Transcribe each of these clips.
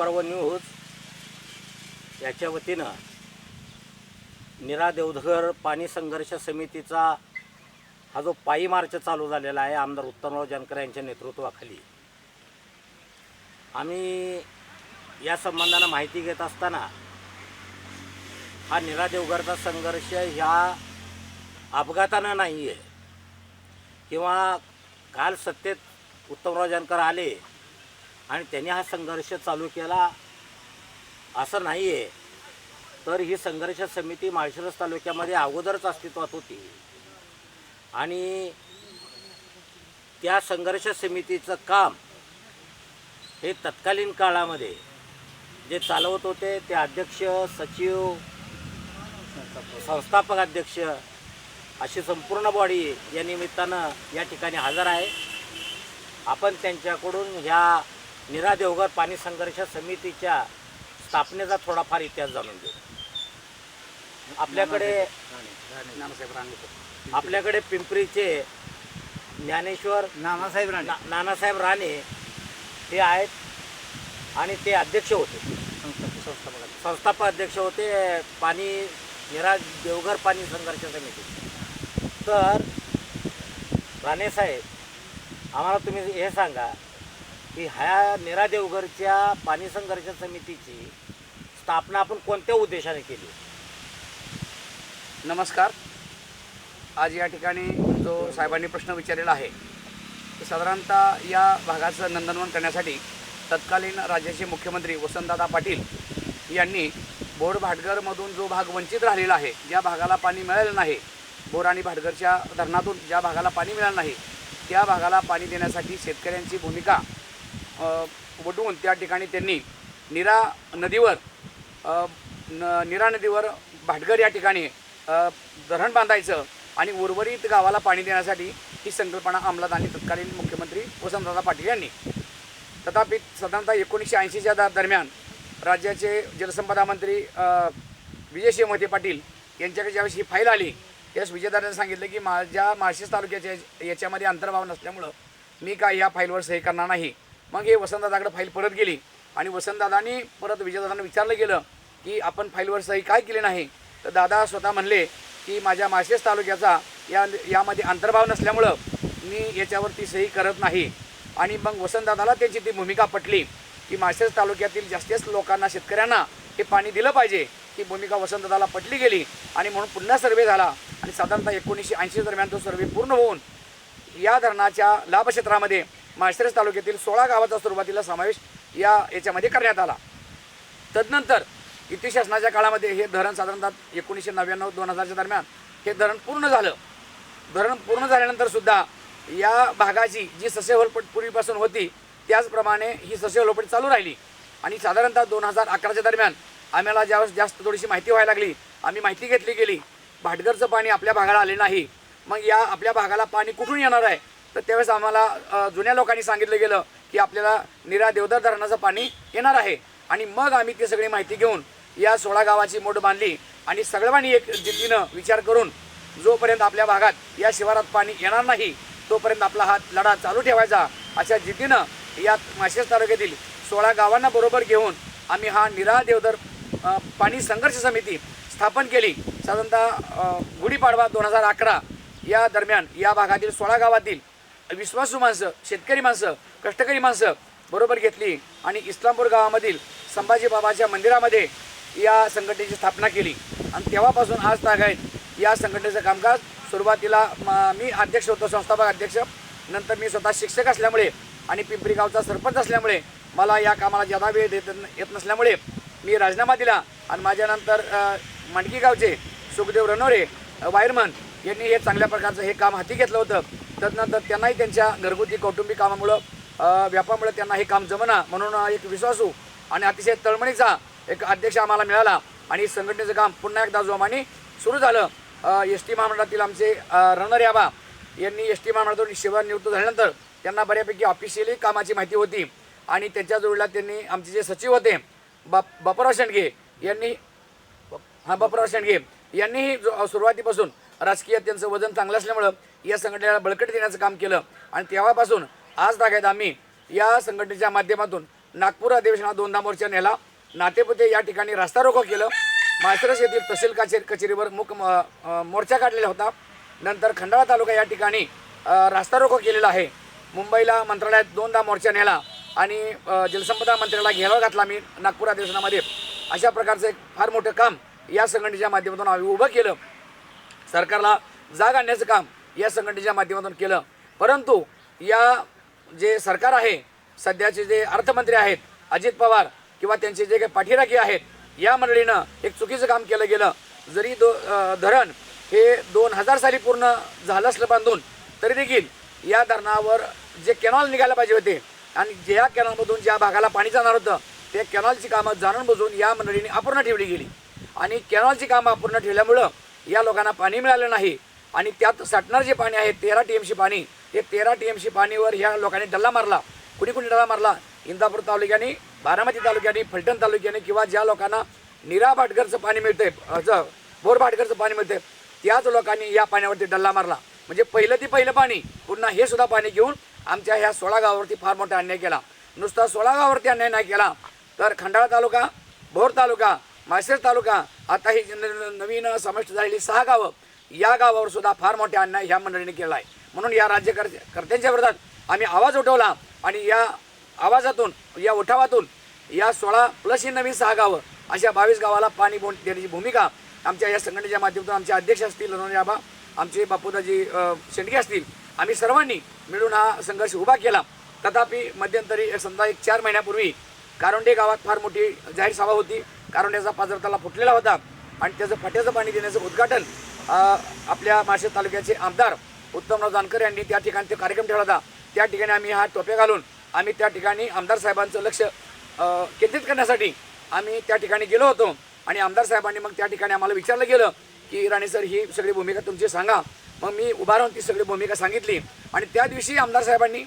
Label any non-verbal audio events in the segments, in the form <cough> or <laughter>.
पर्व न्यूज याच्या वतीनं निरा देवधर पाणी संघर्ष समितीचा हा जो पायी मार्च चालू झालेला आहे आमदार उत्तमराव जानकर यांच्या नेतृत्वाखाली. आम्ही या संबंधानं माहिती घेत असताना हा निरा देवघरचा संघर्ष ह्या अपघातानं नाही आहे किंवा काल सत्तेत उत्तमराव जानकर आले आणि त्यांनी हा संघर्ष चालू केला असं नाही आहे तर ही संघर्ष समिती माळशिरस तालुक्यामध्ये अगोदरच अस्तित्वात होती. आणि त्या संघर्ष समितीचं काम हे तत्कालीन काळामध्ये जे चालवत होते ते अध्यक्ष सचिव संस्थापक अध्यक्ष अशी संपूर्ण बॉडी या निमित्तानं या ठिकाणी हजर आहे. आपण त्यांच्याकडून ह्या निरा देवघर पाणी संघर्ष समितीच्या स्थापनेचा थोडाफार इतिहास जाणून घेऊ. आपल्याकडे नानासाहेब राणे. आपल्याकडे पिंपरीचे ज्ञानेश्वर नानासाहेब राणे. नानासाहेब राणे हे आहेत आणि ते अध्यक्ष होते. संस्थापक संस्थापक अध्यक्ष होते. पाणी निरा देवघर पाणी संघर्ष समिती. तर राणेसाहेब आम्हाला तुम्ही हे सांगा की ह्या निरा देवघरच्या पाणी संघर्ष समितीची स्थापना आपण कोणत्या उद्देशाने केली? नमस्कार. आज या ठिकाणी जो साहेबांनी प्रश्न विचारलेला आहे साधारणतः या भागाचं नंदनवन करण्यासाठी तत्कालीन राज्याचे मुख्यमंत्री वसंतदादा पाटील यांनी बोर भाटघरमधून जो भाग वंचित राहिलेला आहे ज्या भागाला पाणी मिळालेलं नाही बोर आणि भाटघरच्या धरणातून ज्या भागाला पाणी मिळालं नाही त्या भागाला पाणी देण्यासाठी शेतकऱ्यांची भूमिका वटवून त्या ठिकाणी त्यांनी निरा नदीवर न निरा नदीवर भाटघर या ठिकाणी धरण बांधायचं आणि उर्वरित गावाला पाणी देण्यासाठी ही संकल्पना अंमलात आणली तत्कालीन मुख्यमंत्री वसंतदादा पाटील यांनी. तथापि साधारणतः एकोणीसशे ऐंशीच्या दा दरम्यान राज्याचे जलसंपदा मंत्री विजय विजयसिंह पाटील यांच्याकडे ज्यावेळेस ही फाईल आली त्यावेळेस विजयदारांनी सांगितलं की माझ्या माळशेज तालुक्याच्या याच्यामध्ये अंतर्भाव नसल्यामुळं मी काय या फाईलवर सही करणार नाही. मग हे वसंतदादाकडे फाईल परत गेली. आणि वसंतदादांनी परत विजयदादांना विचारलं गेलं की आपण फाईलवर सही काय केली नाही? तर दादा स्वतः म्हणले की माझ्या माशेस तालुक्याचा या यामध्ये अंतर्भाव नसल्यामुळं मी याच्यावरती सही करत नाही. आणि मग वसंतदादाला त्यांची ती भूमिका पटली की माशेस तालुक्यातील जास्तीत लोकांना शेतकऱ्यांना हे पाणी दिलं पाहिजे. ही भूमिका वसंतदादाला पटली गेली आणि म्हणून पुन्हा सर्वे झाला. आणि साधारणतः एकोणीसशे ऐंशी दरम्यान तो सर्वे पूर्ण होऊन या धरणाच्या लाभक्षेत्रामध्ये माळशिरस तालुक्यातील सोळा गावाचा सुरुवातीला समावेश या याच्यामध्ये करण्यात आला. तदनंतर इति शासनाच्या काळामध्ये हे धरण साधारणतः एकोणीसशे नव्याण्णव दोन हजारच्या दरम्यान हे धरण पूर्ण झालं. धरण पूर्ण झाल्यानंतर सुद्धा या भागाची जी ससेहोलपट पूर्वीपासून होती त्याचप्रमाणे ही ससेहोलपट चालू राहिली. आणि साधारणतः दोन हजार अकराच्या दरम्यान आम्हाला ज्यावेळेस जास्त थोडीशी माहिती व्हायला लागली आम्ही माहिती घेतली गेली भाटघरचं पाणी आपल्या भागाला आले नाही. मग या आपल्या भागाला पाणी कुठून येणार आहे? तर त्यावेळेस आम्हाला जुन्या लोकांनी सांगितलं गेलं की आपल्याला निरा देवदार धरणाचं पाणी येणार आहे. आणि मग आम्ही ती सगळी माहिती घेऊन या सोळा गावाची मोड बांधली आणि सगळ्यांनी एक जिद्दीनं विचार करून जोपर्यंत आपल्या भागात या शिवारात पाणी येणार नाही तोपर्यंत आपला हा लढा चालू ठेवायचा अशा जिद्दीनं या माशेस तालुक्यातील सोळा गावांना बरोबर घेऊन आम्ही हा निरा देवदर पाणी संघर्ष समिती स्थापन केली. साधारणतः गुढीपाडवा दोन हजार अकरा या दरम्यान या भागातील सोळा गावातील विश्वासू माणसं शेतकरी माणसं कष्टकरी माणसं बरोबर घेतली आणि इस्लामपूर गावामधील संभाजी बाबाच्या मंदिरामध्ये या संघटनेची स्थापना केली. आणि तेव्हापासून आज तागायत या संघटनेचं कामकाज सुरुवातीला मी अध्यक्ष होतो संस्थापक अध्यक्ष. नंतर मी स्वतः शिक्षक असल्यामुळे आणि पिंपरी गावचा सरपंच असल्यामुळे मला या कामाला जादा वेळ देत येत नसल्यामुळे मी राजीनामा दिला. आणि माझ्यानंतर अ, मांडकी गावचे सुखदेव रनोरे वायरमन यांनी हे चांगल्या प्रकारचं हे काम हाती घेतलं होतं. तदनंतर त्यांनाही त्यांच्या घरगुती कौटुंबिक कामामुळं व्यापामुळे त्यांना हे काम जमना म्हणून एक विश्वासू आणि अतिशय तळमणीचा एक अध्यक्ष आम्हाला मिळाला आणि संघटनेचं काम पुन्हा एकदा जोमाने सुरू झालं. एस टी महामंडळातील आमचे रणर याबा यांनी एस टी महामंडळातून सेवानिवृत्त झाल्यानंतर त्यांना बऱ्यापैकी ऑफिशियली कामाची माहिती होती आणि त्यांच्या जोडीला त्यांनी आमचे जे सचिव होते बाप बापराव शेंडगे यांनी हां बापराव शेंडगे यांनीही जो- सुरुवातीपासून राजकीय त्यांचं वजन चांगलं असल्यामुळं या संघटनेला बळकटी देण्याचं काम केलं. आणि तेव्हापासून आज तागायत आम्ही या संघटनेच्या माध्यमातून नागपूर अधिवेशनात दोनदा मोर्चा नेला. नातेपुते या ठिकाणी रास्ता रोको केलं. माळशिरस येथील तहसील कचेरी कचेरीवर मुख म- मोर्चा काढलेला होता. नंतर खंडाळा तालुका या ठिकाणी रास्ता रोको केलेला आहे. मुंबईला मंत्रालयात दोनदा मोर्चा नेला आणि जलसंपदा मंत्र्याला घेराव घातला मी नागपूर अधिवेशनामध्ये. अशा प्रकारचं एक फार मोठं काम या संघटनेच्या माध्यमातून आम्ही उभं केलं. सरकारला जाग आणण्याचं काम या संघटनेच्या माध्यमातून केलं. परंतु या जे सरकार आहे सध्याचे जे अर्थमंत्री आहेत अजित पवार किंवा त्यांचे जे काही पाठीराखी आहेत या मंडळीनं एक चुकीचं काम केलं गेलं. जरी दो धरण हे दोन हजार साली पूर्ण झालं असलं बांधून तरी देखील या धरणावर जे कॅनॉल निघायला पाहिजे होते आणि ज्या कॅनॉलमधून ज्या भागाला पाणी जाणार होतं त्या कॅनॉलची कामं जाणून बुजून या मंडळीने अपूर्ण ठेवली गेली. आणि कॅनॉलची कामं अपूर्ण ठेवल्यामुळं या लोकांना पाणी मिळालं नाही. आणि त्यात साठणार जे पाणी आहे तेरा टी एमशी पाणी ते तेरा टी एमशी पाणीवर ह्या लोकांनी डल्ला मारला. कुणी कुणी डल्ला मारला? इंदापूर तालुक्याने बारामती तालुक्याने फलटण तालुक्याने किंवा ज्या लोकांना निरा भाटकरचं पाणी मिळतंय बोर भाटकरचं पाणी मिळतंय त्याच लोकांनी या पाण्यावरती डल्ला मारला. म्हणजे पहिलं ती पहिलं पाणी पुन्हा हे सुद्धा पाणी घेऊन आमच्या ह्या सोळा गावावरती फार मोठा अन्याय केला. नुसता सोळा गावावरती अन्याय नाही केला तर खंडाळा तालुका भोर तालुका माळशेर तालुका आता ही न- नवीन समाविष्ट झालेली सहा गावं या गावावर सुद्धा फार मोठा अन्याय ह्या मंडळीने केला आहे. म्हणून या राज्यकर्ते कर्त्यांच्या विरोधात आम्ही आवाज उठवला आणि या आवाजातून या उठावातून या सोळा प्लस ही नवीन सहा गावं अशा बावीस गावाला पाणी बोन देण्याची भूमिका आमच्या या संघटनेच्या माध्यमातून आमचे अध्यक्ष असतील लोणंदे आबा आमचे बापूदाजी शेंडगे असतील आम्ही सर्वांनी मिळून हा संघर्ष उभा केला. तथापि मध्यंतरी समजा एक चार महिन्यापूर्वी कारोंडे गावात फार मोठी जाहीर सभा होती. कारोंड्याचा पाजरताला फुटलेला होता. आणि त्याचं फाट्याचं पाणी देण्याचं उद्घाटन आपल्या माळशेर तालुक्याचे आमदार उत्तमराव जानकर यांनी त्या ठिकाणी ते कार्यक्रम ठेवला होता. त्या ठिकाणी आम्ही हा टोपे घालून आम्ही त्या ठिकाणी आमदार साहेबांचं लक्ष केंद्रित करण्यासाठी आम्ही त्या ठिकाणी गेलो होतो. आणि आमदार साहेबांनी मग त्या ठिकाणी आम्हाला विचारलं गेलं की राणे सर ही सगळी भूमिका तुमची सांगा. मग मी उभा राहून ती सगळी भूमिका सांगितली. आणि त्या दिवशी आमदार साहेबांनी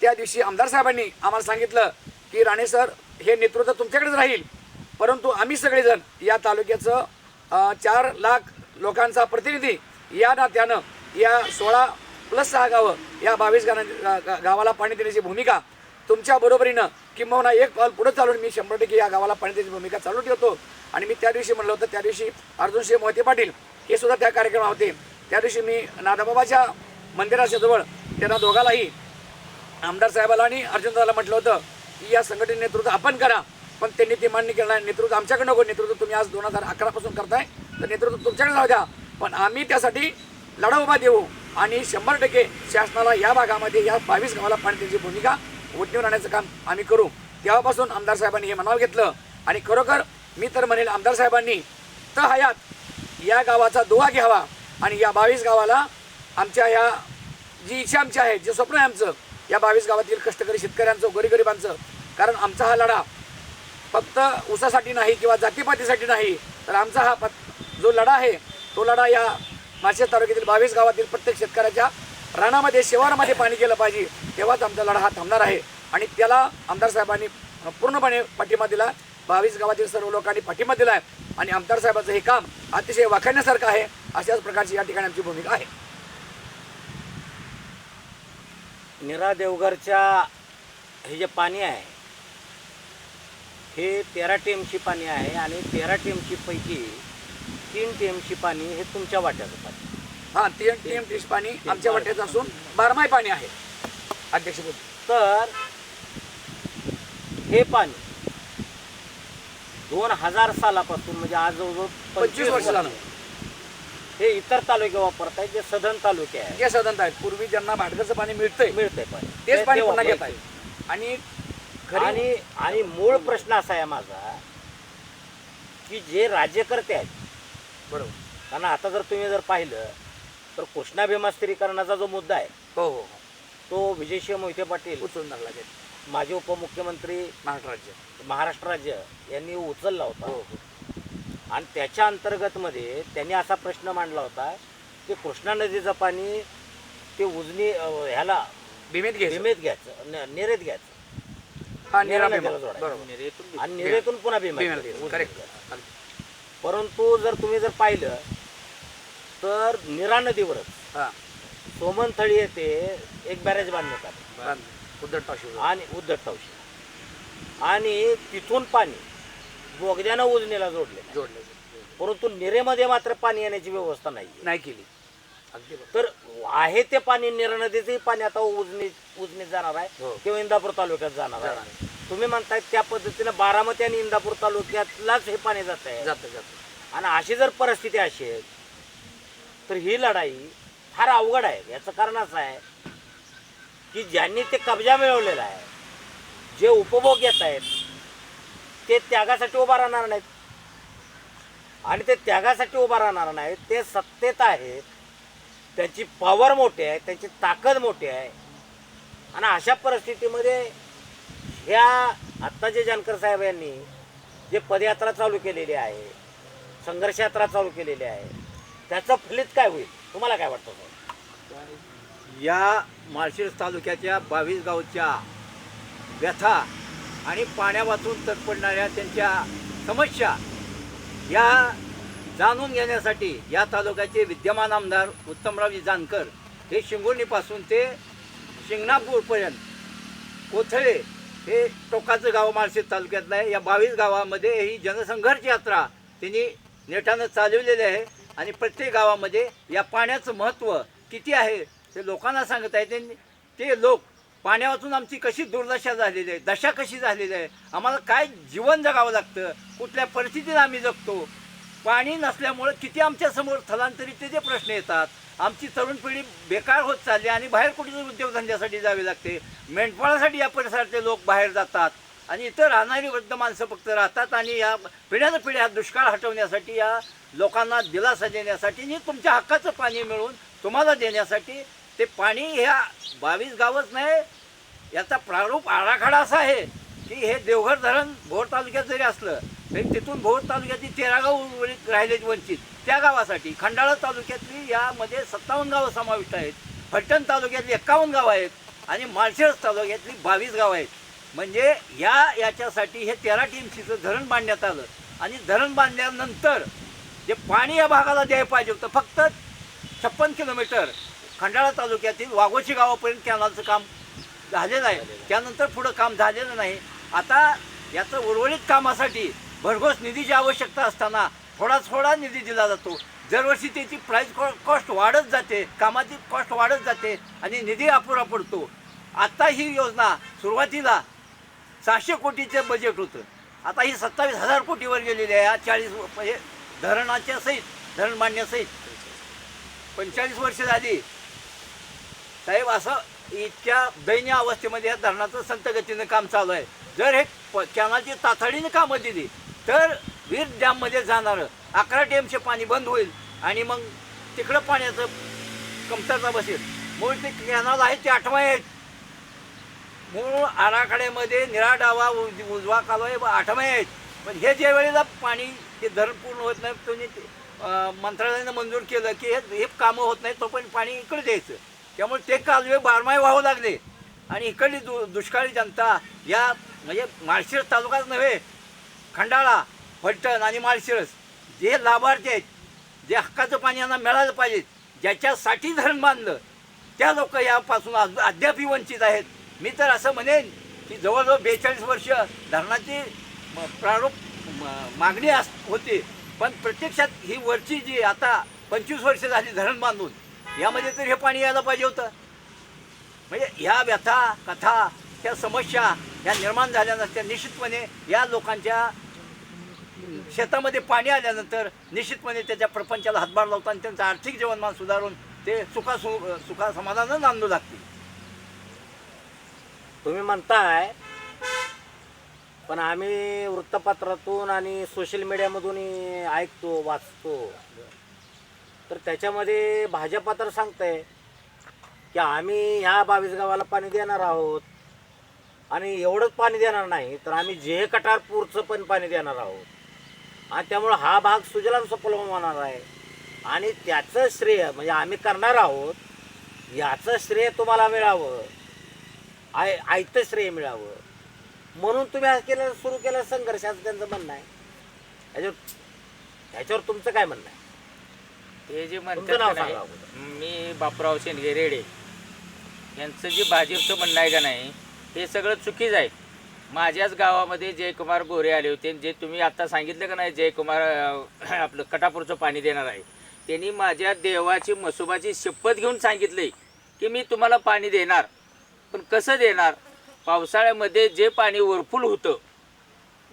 त्या दिवशी आमदार साहेबांनी आम्हाला सांगितलं की राणे सर हे नेतृत्व तुमच्याकडेच राहील. परंतु आम्ही सगळेजण या तालुक्याचं चार लाख लोकांचा प्रतिनिधी या नात्यानं या सोळा प्लस सहा गावं या बावीस गाना गा- गावाला पाणी देण्याची भूमिका तुमच्या बरोबरीनं किंबहुना एक पाऊल पुढे चालून मी शंभर टक्के या गावाला पाणी देण्याची भूमिका चालू ठेवतो. आणि मी त्या दिवशी म्हणलं होतं त्या दिवशी अर्जुनसिंह मोहिते पाटील हे सुद्धा त्या कार्यक्रमात होते. त्या दिवशी मी नादाबाबाच्या मंदिराच्या जवळ त्यांना दोघालाही आमदार साहेबाला आणि अर्जुनदाला म्हटलं होतं की या संघटने नेतृत्व आपण करा. पण त्यांनी ते मान्य केलं नाही. नेतृत्व आमच्याकडे नको. नेतृत्व तुम्ही आज दोन हजार अकरापासून करताय. तर नेतृत्व तुमच्याकडे जाऊ द्या पण आम्ही त्यासाठी लढा उभा देऊ. आणि शंभर टक्के शासनाला या भागामध्ये या बावीस गावाला पाणी भूमिका उठणीवर आणण्याचं काम आम्ही करू. तेव्हापासून आमदार साहेबांनी हे मनाव घेतलं. आणि खरोखर मी तर म्हणेल आमदार साहेबांनी तर हयात या गावाचा दुवा घ्यावा. आणि या बावीस गावाला आमच्या या जी इच्छा आमची आहे जे स्वप्न आहे आमचं या बावीस गावातील कष्टकरी शेतकऱ्यांचं गोरीगरिबांचं कारण आमचा हा लढा फक्त ऊसासाठी नाही किंवा जातीपातीसाठी नाही तर आमचा हा पत जो लढा आहे तो लढा या माशेज तालुक्यातील बावीस गावातील प्रत्येक शेतकऱ्याच्या रानामध्ये शिवारामध्ये पाणी केलं पाहिजे तेव्हाच आमचा लढा हा थांबणार आहे. आणि त्याला आमदार साहेबांनी पूर्णपणे पाठिंबा दिला बावीस गावातील सर्व लोकांनी पाठिंबा दिला आहे आणि आमदार साहेबांचं हे काम अतिशय वाखाणण्यासारखं आहे अशाच प्रकारची या ठिकाणी आमची भूमिका आहे. निरा देवघरच्या हे जे पाणी आहे हे तेरा टी एमची पाणी आहे आणि तेरा टी एमची पैकी तीन टी एमची पाणी हे तुमच्या वाट्याचं पाणी. हां तीन टी एम टीस पाणी. आमच्या वाट्याचं असून बारमाही पाणी आहे. अध्यक्ष तर हे पाणी दोन हजार सालापासून म्हणजे आज जवळजवळ पंचवीस वर्ष झालं. हे इतर तालुके वापरत आहेत जे सदन तालुके आहेत. जे सदन आहेत पूर्वी ज्यांना भाटकरचं पाणी मिळतंय मिळतंय पाणी. तेच पाणी पुन्हा घेत. आहे आणि आणि आणि मूळ प्रश्न असा आहे माझा की जे राज्यकर्ते आहेत बरोबर. कारण आता जर तुम्ही जर पाहिलं तर कृष्णा भीमा स्थिरीकरणाचा जो मुद्दा आहे हो हो हो. तो विजयसिंह मोहिते पाटील उचलून धरला गेला. माजी उपमुख्यमंत्री महाराष्ट्र राज्य. महाराष्ट्र राज्य यांनी उचलला हो होता हो. आणि त्याच्या अंतर्गतमध्ये त्यांनी असा प्रश्न मांडला होता की कृष्णा नदीचं पाणी ते उजनी अं, ह्याला भीमेत घ्यायचं. भीमेत घ्यायचं न- नेरेत घ्यायचं. हा निरा निरा भीमा. नदीला जोडायचं. बरोबर. आणि नेरेतून पुन्हा करेक्ट. परंतु जर तुम्ही जर पाहिलं तर निरा नदीवरच हा. सोमनथळी येथे एक बॅरेज बांधण्यात आले. उद्धट आणि उद्धट तवशी आणि तिथून पाणी बोगद्यानं उजनीला जोडले जोडले परंतु निरेमध्ये मात्र पाणी येण्याची व्यवस्था नाही नाही केली. तर आहे ते पाणी निरा नदीचंही पाणी आता उजनी उजनीत जाणार आहे हो. किंवा इंदापूर तालुक्यात जाणार आहे. तुम्ही म्हणताय त्या पद्धतीनं बारामती आणि इंदापूर तालुक्यातलाच हे पाणी जात आहे. जातं जातं. आणि अशी जर परिस्थिती असेल तर ही लढाई फार अवघड आहे. याचं कारण असं आहे की ज्यांनी ते कब्जा मिळवलेला आहे जे उपभोग घेत आहेत ते त्यागासाठी उभा राहणार नाहीत. आणि ते त्यागासाठी उभा राहणार नाहीत ते सत्तेत आहेत त्यांची पॉवर मोठी आहे त्यांची ताकद मोठी आहे. आणि अशा परिस्थितीमध्ये ह्या आत्ता जे जानकर साहेब यांनी जे पदयात्रा चालू केलेली आहे संघर्ष यात्रा चालू केलेली आहे त्याचं फलित काय होईल? तुम्हाला काय वाटतं सर? या माळशिरस तालुक्याच्या बावीस गावच्या व्यथा आणि पाण्यावाचून तडपडणाऱ्या त्यांच्या समस्या या जाणून घेण्यासाठी या तालुक्याचे विद्यमान आमदार उत्तमरावजी जानकर हे शिंगोर्णीपासून ते शिंगणापूरपर्यंत कोथळे हे टोकाचं गाव माळशिरस तालुक्यातलं आहे. या बावीस गावामध्ये ही जनसंघर्ष यात्रा त्यांनी नेटानं चालवलेली आहे आणि प्रत्येक गावामध्ये या पाण्याचं महत्त्व किती आहे ते लोकांना सांगत आहे. त्यांनी ते लोक पाण्यावाचून आमची कशी दुर्दशा झालेली आहे दशा कशी झालेली आहे आम्हाला काय जीवन जगावं लागतं कुठल्या परिस्थितीत आम्ही जगतो पाणी नसल्यामुळं किती आमच्यासमोर स्थलांतरित जे प्रश्न येतात. आमची तरुण पिढी बेकार होत चालली आणि बाहेर कुठेतरी उद्योगधंद्यासाठी जावे लागते. मेंढपाळासाठी या परिसरातले लोक बाहेर जातात. आणि इतर राहणारी वृद्ध माणसं फक्त राहतात आणि या पिढ्यानं पिढ्या दुष्काळ हटवण्यासाठी या लोकांना दिलासा देण्यासाठी आणि तुमच्या हक्काचं पाणी मिळून तुम्हाला देण्यासाठी ते पाणी ह्या बावीस गावच नाही याचा प्रारूप आराखडा असा आहे की हे देवघर धरण भोर तालुक्यात जरी असलं आणि तिथून भोर तालुक्यातील तेरा गाव उर्वरित राहिले वंचित. त्या गावासाठी खंडाळा तालुक्यातली यामध्ये सत्तावन्न गावं समाविष्ट आहेत. फलटण तालुक्यातली एक्कावन्न गावं आहेत. आणि माळशिरस तालुक्यातली बावीस गावं आहेत. म्हणजे या याच्यासाठी हे तेरा टीमशीचं धरण बांधण्यात आलं. आणि धरण बांधल्यानंतर जे पाणी या भागाला द्यायला पाहिजे होतं फक्त छप्पन किलोमीटर खंडाळा तालुक्यातील वाघोशी गावापर्यंत कॅनलचं काम झालेलं आहे. त्यानंतर पुढं काम झालेलं नाही. आता याचं उर्वरित कामासाठी भरघोस निधीची आवश्यकता असताना थोडा थोडा निधी दिला जातो. दरवर्षी त्याची प्राईस कॉस्ट वाढत जाते कामाची कॉस्ट वाढत जाते आणि निधी अपुरा पडतो. आता ही योजना सुरुवातीला सहाशे कोटीचं बजेट होतं. आता ही सत्तावीस हजार कोटीवर गेलेली आहे. या चाळीस म्हणजे धरणाच्या सहित धरण मांडण्यासहित पंचेचाळीस वर्ष झाली. साहेब असं इतक्या दयनीय अवस्थेमध्ये या धरणाचं संतगतीनं काम चालू आहे. जर हे प- कॅनलची तातडीने कामं दिली तर वीर डॅममध्ये जाणारं. अकरा टीएमचे पाणी बंद होईल आणि मग तिकडं पाण्याचं कमतरता बसेल. मूळ ते कॅनॉल आहे ते आठवा आहेत मूळ आराखड्यामध्ये निळा डावा उज- उजवा कालवा आहे आठवा आहेत पण हे ज्या वेळेला पाणी ते धरण पूर्ण होत नाही तुम्ही मंत्रालयानं मंजूर केलं की हे हे कामं होत नाही तोपर्यंत पाणी इकडे द्यायचं. त्यामुळे ते कालवे बारमाही व्हावं लागले. आणि इकडली दु दुष्काळी जनता या म्हणजे माळशिरस तालुकाच नव्हे खंडाळा फलटण आणि माळशिरस जे लाभार्थी आहेत जे हक्काचं पाणी यांना मिळालं पाहिजे ज्याच्यासाठी धरण बांधलं त्या लोक यापासून अद- अद्यापही वंचित आहेत. मी तर असं म्हणेन की जवळजवळ बेचाळीस वर्ष धरणाची प्रारूप म- मागणी अस होती. पण प्रत्यक्षात ही वरची जी आता पंचवीस वर्ष झाली धरण बांधून यामध्ये तर हे पाणी यायला पाहिजे होतं. म्हणजे ह्या व्यथा कथा त्या समस्या ह्या निर्माण झाल्या नसत्या. निश्चितपणे या लोकांच्या शेतामध्ये पाणी आल्यानंतर निश्चितपणे त्याच्या प्रपंचाला हातभार लावतात आणि त्यांचं आर्थिक जीवनमान सुधारून ते सुखा सु सुखा समाधानं नांदू लागतील. तुम्ही म्हणताय पण आम्ही वृत्तपत्रातून आणि सोशल मीडियामधून ऐकतो वाचतो. तर त्याच्यामध्ये भाजपा तर सांगतंय की आम्ही ह्या बावीस गावाला पाणी देणार आहोत. आणि एवढंच पाणी देणार नाही तर आम्ही जे कटारपूरचं पण पाणी देणार आहोत. आणि त्यामुळं हा भाग सुजलाम सफलम होणार आहे. आणि त्याचं श्रेय म्हणजे आम्ही करणार आहोत याचं श्रेय तुम्हाला मिळावं. आय आयतं श्रेय मिळावं. म्हणून तुम्ही आज केलं सुरू केलं संघर्ष असं त्यांचं म्हणणं आहे. ह्याच्यावर ह्याच्यावर तुमचं काय म्हणणं आहे? ते जे तुमचं नाव म्हणतात का सांगा नाही, मी बापराव शेंडगे रेडे. यांचं जे भाजपचं म्हणणं आहे का नाही हे सगळं चुकीच आहे. माझ्याच गावामध्ये जयकुमार गोरे आले होते. आणि जे तुम्ही आता सांगितलं का नाही जयकुमार <clears throat> आपलं कटापूरचं पाणी देणार आहे. त्यांनी माझ्या देवाची मसोबाची शपथ घेऊन सांगितली की मी तुम्हाला पाणी देणार. पण कसं देणार? पावसाळ्यामध्ये जे पाणी वरफुल होतं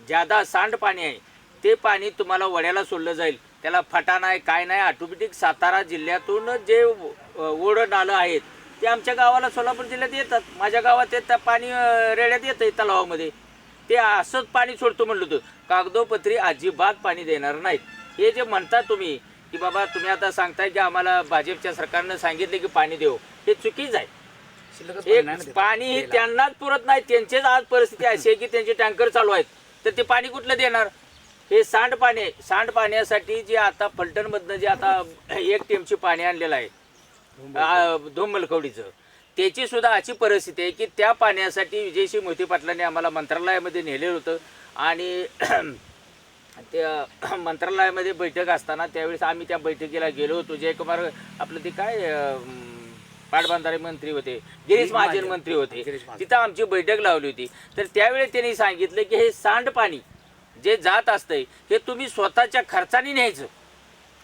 ज्यादा सांड पाणी आहे ते पाणी तुम्हाला वड्याला सोडलं जाईल. त्याला फटा नाही काय नाही ऑटोमॅटिक सातारा जिल्ह्यातून जे अ, ओढ नालं आहेत ते आमच्या गावाला सोलापूर जिल्ह्यात येतात. माझ्या गावात ते त्या पाणी रेड्यात येतं तलावामध्ये. ते असंच पाणी सोडतो म्हणलं होतं. कागदोपत्री अजिबात पाणी देणार नाहीत. हे जे म्हणता तुम्ही की बाबा तुम्ही आता सांगताय की आम्हाला भाजपच्या सरकारनं सांगितले की पाणी देऊ. हे चुकीच आहे. एक. पाणी हे. त्यांनाच पुरत नाही. त्यांचेच आज परिस्थिती अशी आहे की त्यांचे टँकर चालू आहेत. तर ते पाणी कुठलं देणार? हे सांड पाणी आहे. सांड पाण्यासाठी जे आता फलटणमधनं जे आता एक टीमची पाणी आणलेलं आहे. आ, धुमलखवडीचं त्याची सुद्धा अशी परिस्थिती आहे की त्या पाण्यासाठी विजयशी मोहिते पाटलांनी आम्हाला मंत्रालयामध्ये नेलेलं होतं. आणि <clears throat> त्या <clears throat> मंत्रालयामध्ये बैठक असताना त्यावेळेस आम्ही त्या बैठकीला गेलो होतो. जयकुमार आपलं ते काय पाटबंधारे मंत्री होते गिरीश महाजन. मंत्री होते. तिथं आमची बैठक लावली होती. तर त्यावेळेस त्यांनी सांगितलं की हे सांडपाणी जे जात असतंय हे तुम्ही स्वतःच्या खर्चाने न्यायचं.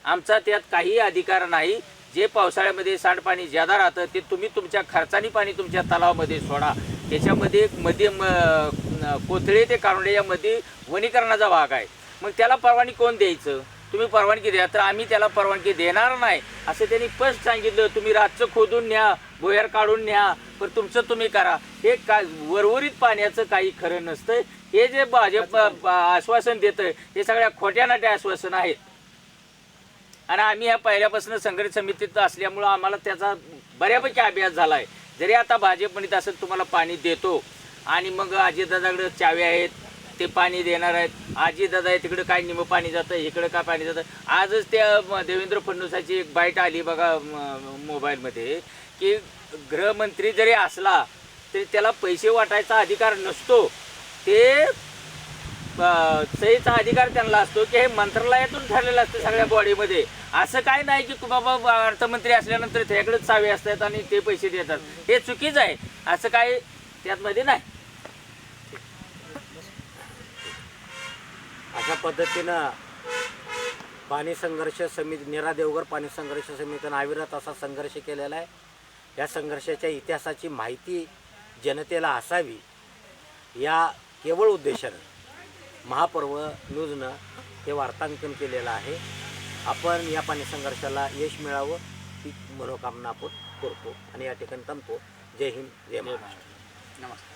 आमचा त्यात काही अधिकार नाही. जे पावसाळ्यामध्ये सांडपाणी ज्यादा राहतं ते तुम्ही तुमच्या खर्चानी पाणी तुमच्या तलावामध्ये सोडा. त्याच्यामध्ये एक मध्ये म- कोथळे ते कारोंडे यामध्ये वनीकरणाचा भाग आहे. मग त्याला परवानगी कोण द्यायचं? तुम्ही परवानगी द्या तर आम्ही त्याला परवानगी देणार नाही. असं त्यांनी स्पष्ट सांगितलं तुम्ही रातचं खोदून न्या भोयर काढून न्या पण तुमचं तुम्ही करा. हे का वरवरीत पाण्याचं काही खरं नसतं. हे जे भाजप आश्वासन देतं हे सगळ्या खोट्या नाट्या आश्वासन आहेत. आणि आम्ही ह्या पहिल्यापासून संघर्ष समितीत असल्यामुळं आम्हाला त्याचा बऱ्यापैकी अभ्यास झाला आहे जरी आता भाजप असेल तुम्हाला पाणी देतो. आणि मग अजितदादाकडे चावे आहेत ते पाणी देणार आहेत. अजितदादा आहे तिकडे काय निम पाणी जातं इकडं काय पाणी जातं. आजच त्या देवेंद्र फडणवीसाची एक बाईट आली बघा मोबाईलमध्ये की गृहमंत्री जरी असला तरी त्याला पैसे वाटायचा अधिकार नसतो. ते सहीचा अधिकार त्यांना असतो की हे मंत्रालयातून ठरलेलं असतं सगळ्या बॉडीमध्ये असं काय नाही की तू बाबा अर्थमंत्री असल्यानंतर त्याकडेच चावे असतात आणि ते पैसे देतात. हे चुकीचं आहे. असं काय त्यातमध्ये नाही. अशा पद्धतीनं पाणी संघर्ष समिती निरा देवघर पाणी संघर्ष समितीनं अविरत असा संघर्ष केलेला आहे. या संघर्षाच्या इतिहासाची माहिती जनतेला असावी या केवळ उद्देशानं महापर्व न्यूजनं हे वार्तांकन केलेलं आहे. आपण या पाणी संघर्षाला यश मिळावं ही मनोकामना आपण करतो आणि या ठिकाणी थांबतो. जय हिंद जय महाराष्ट्र. नमस्कार.